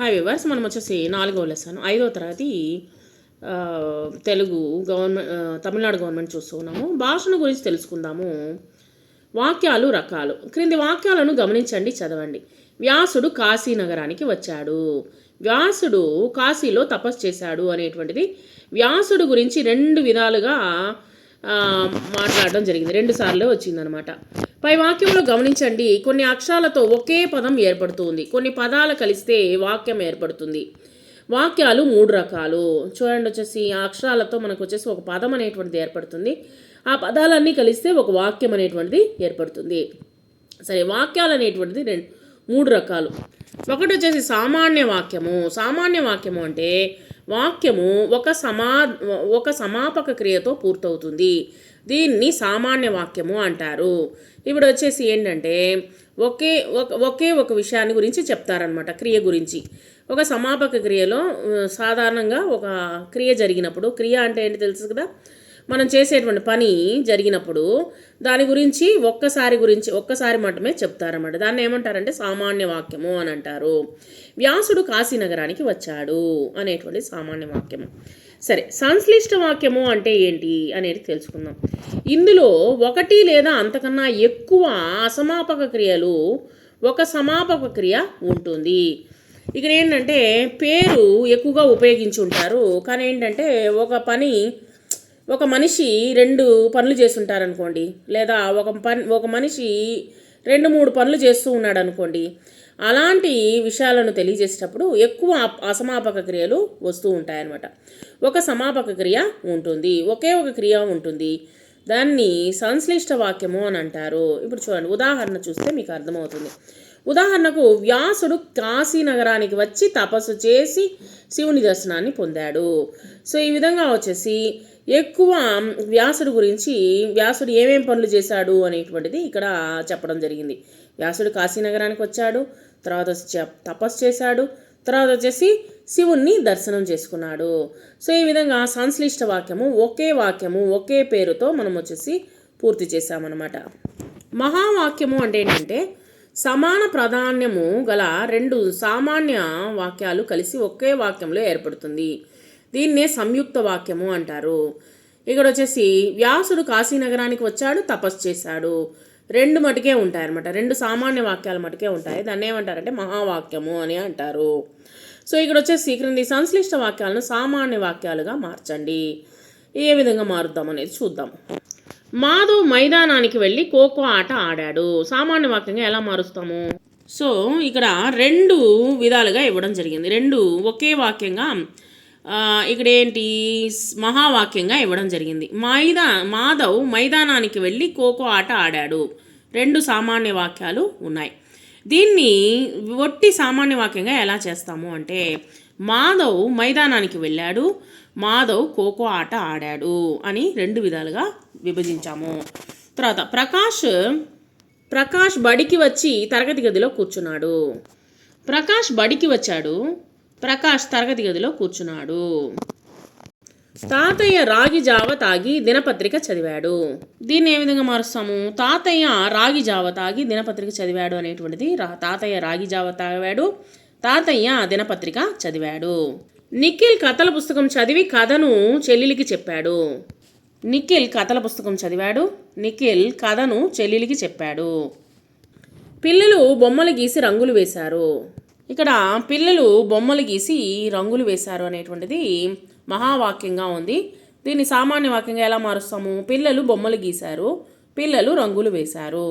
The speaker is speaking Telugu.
హాయ్ వివర్స్ మనం వచ్చేసి నాలుగవ లెసన్ ఐదో తరగతి తెలుగు గవర్నమెంట్ తమిళనాడు గవర్నమెంట్ చూస్తున్నాము. భాషను గురించి తెలుసుకుందాము. వాక్యాలు రకాలు. క్రింది వాక్యాలను గమనించండి చదవండి. వ్యాసుడు కాశీ నగరానికి వచ్చాడు. వ్యాసుడు కాశీలో తపస్సు చేశాడు అనేటువంటిది వ్యాసుడు గురించి రెండు విధాలుగా మాట్లాడడం జరిగింది. రెండు సార్లు వచ్చిందనమాట. పై వాక్యంలో గమనించండి కొన్ని అక్షరాలతో ఒకే పదం ఏర్పడుతుంది కొన్ని పదాలు కలిస్తే వాక్యం ఏర్పడుతుంది. వాక్యాలు మూడు రకాలు. చూడండి వచ్చేసి ఆ అక్షరాలతో మనకు వచ్చేసి ఒక పదం అనేటువంటిది ఏర్పడుతుంది. ఆ పదాలన్నీ కలిస్తే ఒక వాక్యం అనేటువంటిది ఏర్పడుతుంది. సరే వాక్యాలు అనేటువంటిది రెండు మూడు రకాలు. ఒకటి వచ్చేసి సామాన్య వాక్యము. సామాన్య వాక్యము అంటే వాక్యము ఒక సమా ఒక సమాపక క్రియతో పూర్తవుతుంది. దీన్ని సామాన్య వాక్యము అంటారు. ఇప్పుడు వచ్చేసి ఏంటంటే ఒకే ఒక ఒకే ఒక విషయాన్ని గురించి చెప్తారనమాట క్రియ గురించి. ఒక సమాపక క్రియలో సాధారణంగా ఒక క్రియ జరిగినప్పుడు క్రియ అంటే ఏంటి తెలుసు కదా? మనం చేసేటువంటి పని జరిగినప్పుడు దాని గురించి ఒక్కసారి గురించి ఒక్కసారి మాత్రమే చెప్తారన్నమాట. దాన్ని ఏమంటారంటే సామాన్య వాక్యము అని అంటారు. వ్యాసుడు కాశీనగరానికి వచ్చాడు అనేటువంటి సామాన్య వాక్యము. సరే సంశ్లిష్ట వాక్యము అంటే ఏంటి అనేది తెలుసుకుందాం. ఇందులో ఒకటి లేదా అంతకన్నా ఎక్కువ అసమాపక క్రియలు ఒక సమాపక క్రియ ఉంటుంది. ఇక్కడ ఏంటంటే పేరు ఎక్కువగా ఉపయోగించి ఉంటారు. కానీ ఏంటంటే ఒక పని ఒక మనిషి రెండు పనులు చేస్తుంటారనుకోండి లేదా ఒక పని ఒక మనిషి రెండు మూడు పనులు చేస్తూ ఉన్నాడు అనుకోండి అలాంటి విషయాలను తెలియజేసేటప్పుడు ఎక్కువ అసమాపక క్రియలు వస్తూ ఉంటాయన్నమాట. ఒక సమాపక క్రియ ఉంటుంది ఒకే ఒక క్రియ ఉంటుంది. దాన్ని సంశ్లిష్ట వాక్యము అని అంటారు. ఇప్పుడు చూడండి ఉదాహరణ చూస్తే మీకు అర్థమవుతుంది. ఉదాహరణకు వ్యాసుడు కాశీ నగరానికి వచ్చి తపస్సు చేసి శివుని దర్శనాన్ని పొందాడు. సో ఈ విధంగా వచ్చేసి ఎక్కువ వ్యాసుడు గురించి వ్యాసుడు ఏమేం పనులు చేశాడు అనేటువంటిది ఇక్కడ చెప్పడం జరిగింది. వ్యాసుడు కాశీనగరానికి వచ్చాడు తర్వాత వచ్చి చ- తపస్సు చేశాడు తర్వాత వచ్చేసి శివుణ్ణి దర్శనం చేసుకున్నాడు. సో ఈ విధంగా సంశ్లిష్ట వాక్యము ఒకే వాక్యము ఒకే పేరుతో మనం వచ్చేసి పూర్తి చేశామన్నమాట. మహావాక్యము అంటే ఏంటంటే సమాన ప్రాధాన్యము గల రెండు సామాన్య వాక్యాలు కలిసి ఒకే వాక్యంలో ఏర్పడుతుంది. దీన్నే సంయుక్త వాక్యము అంటారు. ఇక్కడ వచ్చేసి వ్యాసుడు కాశీనగరానికి వచ్చాడు తపస్సు చేశాడు. రెండు మటుకే ఉంటాయన్నమాట. రెండు సామాన్య వాక్యాలు మటుకే ఉంటాయి. దాన్ని ఏమంటారంటే మహావాక్యము అని అంటారు. సో ఇక్కడ వచ్చేసి క్రింది సంశ్లిష్ట వాక్యాలను సామాన్య వాక్యాలుగా మార్చండి. ఏ విధంగా మారుద్దాం అనేది చూద్దాం. మాధవ్ మైదానానికి వెళ్ళి ఖోఖో ఆట ఆడాడు. సామాన్య వాక్యంగా ఎలా మారుస్తాము? సో ఇక్కడ రెండు విధాలుగా ఇవ్వడం జరిగింది. రెండు ఒకే వాక్యంగా ఇక్కడ ఏంటి మహావాక్యంగా ఇవ్వడం జరిగింది. మైదా మాధవ్ మైదానానికి వెళ్ళి ఖోఖో ఆట ఆడాడు. రెండు సామాన్య వాక్యాలు ఉన్నాయి. దీన్ని ఒట్టి సామాన్య వాక్యంగా ఎలా చేస్తాము అంటే మాధవ్ మైదానానికి వెళ్ళాడు మాధవ్ ఖోఖో ఆట ఆడాడు అని రెండు విధాలుగా విభజించాము. తర్వాత ప్రకాష్ ప్రకాష్ బడికి వచ్చి తరగతి గదిలో కూర్చున్నాడు. ప్రకాష్ బడికి వచ్చాడు ప్రకాష్ తరగతి గదిలో కూర్చున్నాడు. తాతయ్య రాగి జావ తాగి దినపత్రిక చదివాడు. దీన్ని ఏ విధంగా మారుస్తాము? తాతయ్య రాగి జావ తాగి దినపత్రిక చదివాడు అనేటువంటిది రా- తాతయ్య రాగి జావ తాగాడు తాతయ్య దినపత్రిక చదివాడు. నిఖిల్ కథల పుస్తకం చదివి కథను చెల్లెలికి చెప్పాడు. నిఖిల్ కథల పుస్తకం చదివాడు నిఖిల్ కథను చెల్లెలికి చెప్పాడు. పిల్లలు బొమ్మలు గీసి రంగులు వేశారు. ఇక్కడ పిల్లలు బొమ్మలు గీసి రంగులు వేశారు అనేటువంటిది మహావాక్యంగా ఉంది. దీన్ని సామాన్య వాక్యంగా ఎలా మారుస్తాము? పిల్లలు బొమ్మలు గీశారు పిల్లలు రంగులు వేశారు.